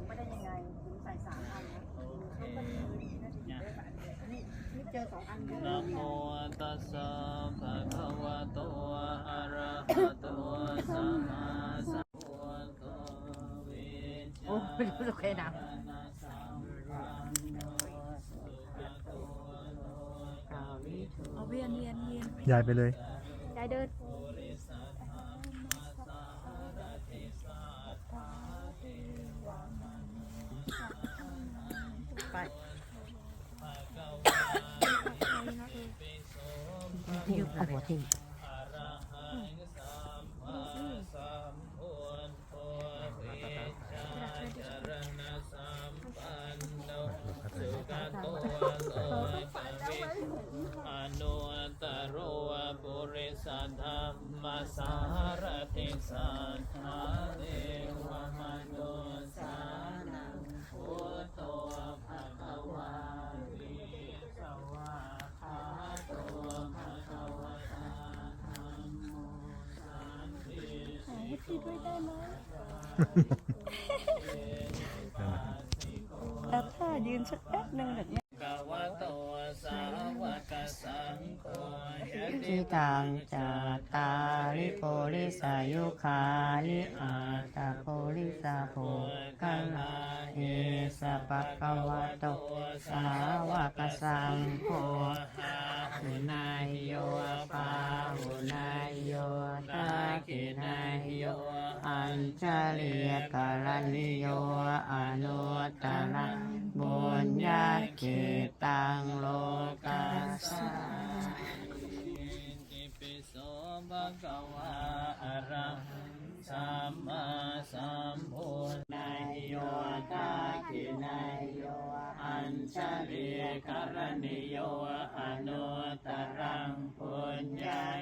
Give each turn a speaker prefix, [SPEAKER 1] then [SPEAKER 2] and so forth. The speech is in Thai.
[SPEAKER 1] งไปได้ยังไงถึงใส่สามอันนะ
[SPEAKER 2] โอเค
[SPEAKER 1] นี่นี่เจอสองอันเยอะ
[SPEAKER 2] นะโมตัสสะภะคะวะโตอะระหะโตสัมมาสัมพุทโธเวช
[SPEAKER 1] โอ้ไม่รู้จะเคยดัง
[SPEAKER 3] เอาเวียนเวียนเวียน
[SPEAKER 4] ยายไปเลย
[SPEAKER 3] ยายเดิน ที่เอาหัวทิ้ง
[SPEAKER 2] อนุตตรวปุริสัทธรรมสารติสัทธา พี่
[SPEAKER 3] ด้วยได้ไหมแล้วถ้ายืนสักแป๊บหนึ่งแบบนี้
[SPEAKER 2] ยจิตั
[SPEAKER 5] งจัตตาริโพริสายุคาลิอาตาโพริสาโภกัลาเอสะปะคะวะโตสาวกสังโฆหุนายโย ญชลียกาลนิโยอนุตตรังบุญญาเกตังโลกัสสา
[SPEAKER 2] อิปิโสภะคะวะอะระหังสัมมาสัมพุทธ
[SPEAKER 5] นายโยตากินายโยอัญชลีกรณิโยอนุตตรังปุญญา